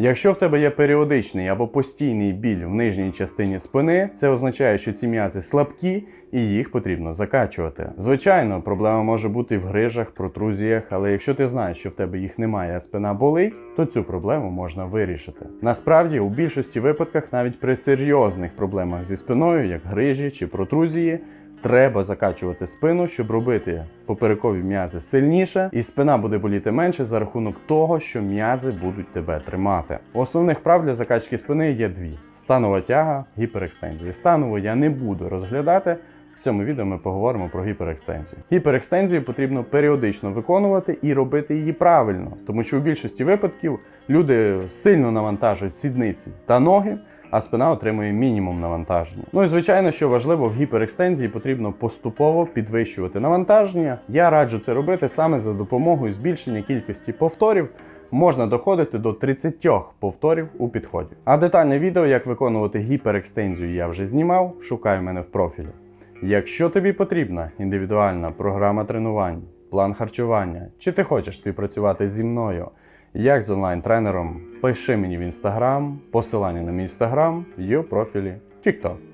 Якщо в тебе є періодичний або постійний біль в нижній частині спини, це означає, що ці м'язи слабкі і їх потрібно закачувати. Звичайно, проблема може бути в грижах, протрузіях, але якщо ти знаєш, що в тебе їх немає, а спина болить, то цю проблему можна вирішити. Насправді, у більшості випадках, навіть при серйозних проблемах зі спиною, як грижі чи протрузії, Треба закачувати спину, щоб робити поперекові м'язи сильніше, і спина буде боліти менше за рахунок того, що м'язи будуть тебе тримати. Основних прав для закачки спини є дві: станова тяга, гіперекстензія. Станову я не буду розглядати. В цьому відео ми поговоримо про гіперекстензію. Гіперекстензію потрібно періодично виконувати і робити її правильно, тому що у більшості випадків люди сильно навантажують сідниці та ноги а спина отримує мінімум навантаження. Ну і звичайно, що важливо в гіперекстензії потрібно поступово підвищувати навантаження. Я раджу це робити саме за допомогою збільшення кількості повторів. Можна доходити до 30 повторів у підході. А детальне відео, як виконувати гіперекстензію, я вже знімав. Шукай мене в профілі. Якщо тобі потрібна індивідуальна програма тренувань, план харчування, чи ти хочеш співпрацювати зі мною як з онлайн-тренером, пиши мені в інстаграм, посилання на мій інстаграм є у профілі TikTok.